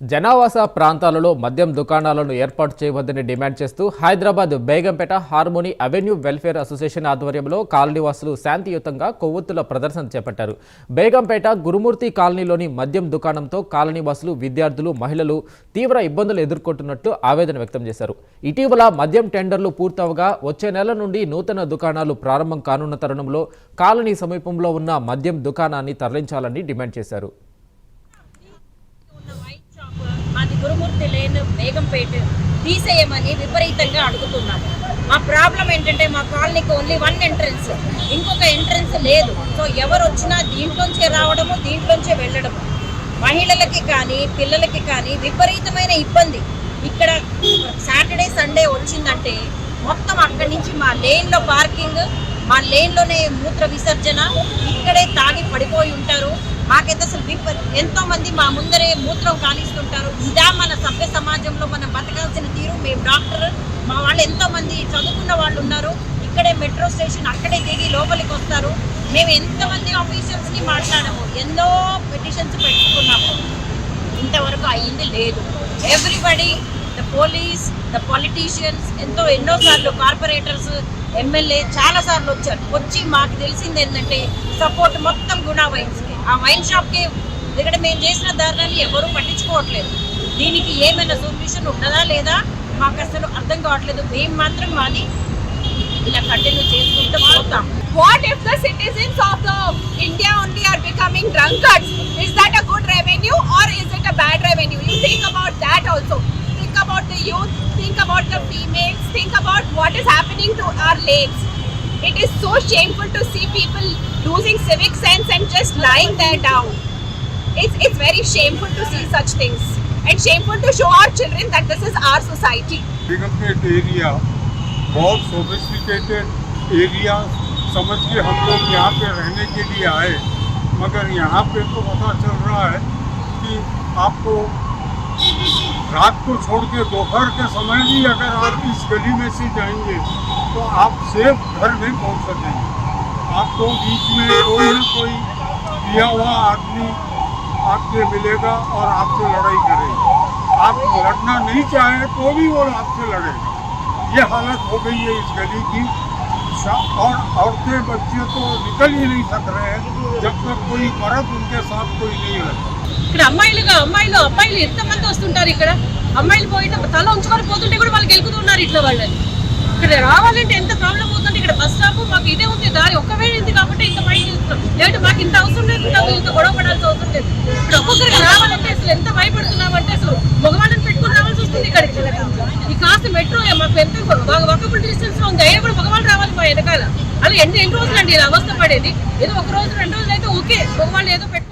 జనావాస ప్రాంతాలలో మద్యం దుకాణాలను ఏర్పాటు చేయవద్దని డిమాండ్ చేస్తూ Hyderabad Begumpet harmony avenue welfare association ఆధ్వర్యంలో కాలనీవాసులు శాంతియుతంగా కొవ్వొత్తుల ప్రదర్శన చేపట్టారు. బేగంపేట గురుమూర్తి కాలనీలోని మద్యం దుకాణంతో కాలనీవాసులు విద్యార్థులు మహిళలు తీవ్ర ఇబ్బందులు ఎదుర్కొంటున్నట్లు ఆవేదన వ్యక్తం చేశారు. ఇటీవల మద్యం టెండర్లు పూర్తవగా వచ్చే నెల నుండి నూతన దుకాణాలు ప్రారంభం కానున్న తరుణంలో కాలనీ సమీపంలో ఉన్న మద్యం దుకాణాన్ని తరలించాలని డిమాండ్ చేశారు ఉన్న వైన్ షాప్ మాది గురుమూర్తి లేన్ బేగంపేట తీసేయమని విపరీతంగా అడుగుతున్నాము మా ప్రాబ్లం ఏంటంటే మా కాలనీకి ఓన్లీ వన్ ఎంట్రన్స్ ఇంకొక ఎంట్రన్స్ లేదు. సో ఎవరు వచ్చినా దీంట్లోంచే రావడము దీంట్లోంచే వెళ్ళడము. మహిళలకి కానీ పిల్లలకి కానీ విపరీతమైన ఇబ్బంది. ఇక్కడ సాటర్డే సండే వచ్చిందంటే మొత్తం అక్కడి నుంచి మా లేన్లో పార్కింగ్ మా లేన్లోనే మూత్ర విసర్జన ఇక్కడే తాగి పడిపోయి ఉంటారు. మాకైతే అసలు విప ఎంతో మంది మా ముందరే మూత్రం కానిస్తుంటారు ఇదా మన సభ్య సమాజంలో మనం బతకాల్సిన తీరు. మేము డాక్టర్ మా వాళ్ళు ఎంతో మంది చదువుకున్న వాళ్ళు ఉన్నారు. ఇక్కడే మెట్రో స్టేషన్ అక్కడే దిగి లోపలికి వస్తారు. మేము ఎంతమంది ఆఫీషియల్స్ని మాట్లాడము? మాట్లాడాము ఎన్నో పిటిషన్స్ పెట్టుకున్నాము. ఇంతవరకు అయ్యింది లేదు. Everybody the police the politicians ఎంతో ఎన్నోసార్లు కార్పొరేటర్స్ ఎమ్మెల్యే చాలాసార్లు వచ్చారు. వచ్చి మాకు తెలిసింది ఏంటంటే సపోర్ట్ మొత్తం గుణా వైన్స్కి ఆ వైన్ షాప్కి ఇక్కడ మేము చేసిన ధర్నాన్ని ఎవరూ పట్టించుకోవట్లేదు. దీనికి ఏమైనా సొల్యూషన్ ఉండదా లేదా మాకు అసలు అర్థం కావట్లేదు. మేము మాత్రం మాది ఇలా కంటిన్యూ చేసుకుంటూ పోతాం. What if the citizens of the India only are becoming drunkards is that a good revenue or is it a bad revenue you think about that also think about the youth think about the females think about what is happening to our lakes it is so shameful to see people civic sense and just lying there down. It's, it's very shameful to see such things and shameful to show our children that this is our society. Begumpet area बहुत sophisticated area समझ के हम लोग यहाँ पे रहने के लिए आए मगर यहाँ पे तो पता चल रहा है कि आपको रात को छोड़ के दोपहर के समय भी अगर आप इस गली में से जाएँगे तो आप सेफ़ घर नहीं पहुँच सकेंगे आपको बीच में कोई ना कोई पिया हुआ आदमी आपसे मिलेगा और आपसे लड़ाई करेगा आप लड़ना नहीं चाहे तो भी वो आपसे लड़ेगा ये हालत हो गई है इस गली की शा- और औरतें बच्चे तो निकल ही नहीं सक रहे हैं जब तक कोई मर्द उनके साथ कोई नहीं रहता ఇక్కడ అమ్మాయిలుగా అమ్మాయిలు అబ్బాయిలు ఎంతమంది వస్తుంటారు ఇక్కడ అమ్మాయిలు పోయిన తల ఉంచుకొని పోతుంటే కూడా వాళ్ళు గెలుకుతున్నారు ఇట్లా వాళ్ళని ఇక్కడ రావాలంటే ఎంత ప్రాబ్లం అవుతుంది ఇక్కడ బస్ స్టాప్ మాకు ఇదే ఉంది దారి ఒక్కవేళ ఉంది కాబట్టి ఇంత బయట చేస్తున్నాం. లేదంటే మాకు ఇంత అవసరం లేదు ఇంత గొడవ పడాల్సి అవసరం లేదు ఇప్పుడు ఒక్కొక్కరికి రావాలంటే అసలు ఎంత భయపడుతున్నామంటే అసలు మగవాళ్ళని పెట్టుకుని రావాల్సి వస్తుంది ఇక్కడికి. ఈ కాస్త మెట్రో మాకు ఎంత వాకబుల్ డిస్టెన్స్లో ఉంది. అయినా కూడా మగవాళ్ళు రావాలి మా వెనకాల. అలా ఎన్ని ఎన్ని రోజులు అండి ఇలా అవస్థ పడేది? ఏదో ఒక రోజు రెండు రోజులు అయితే ఓకే. మగవాళ్ళు ఏదో పెట్టు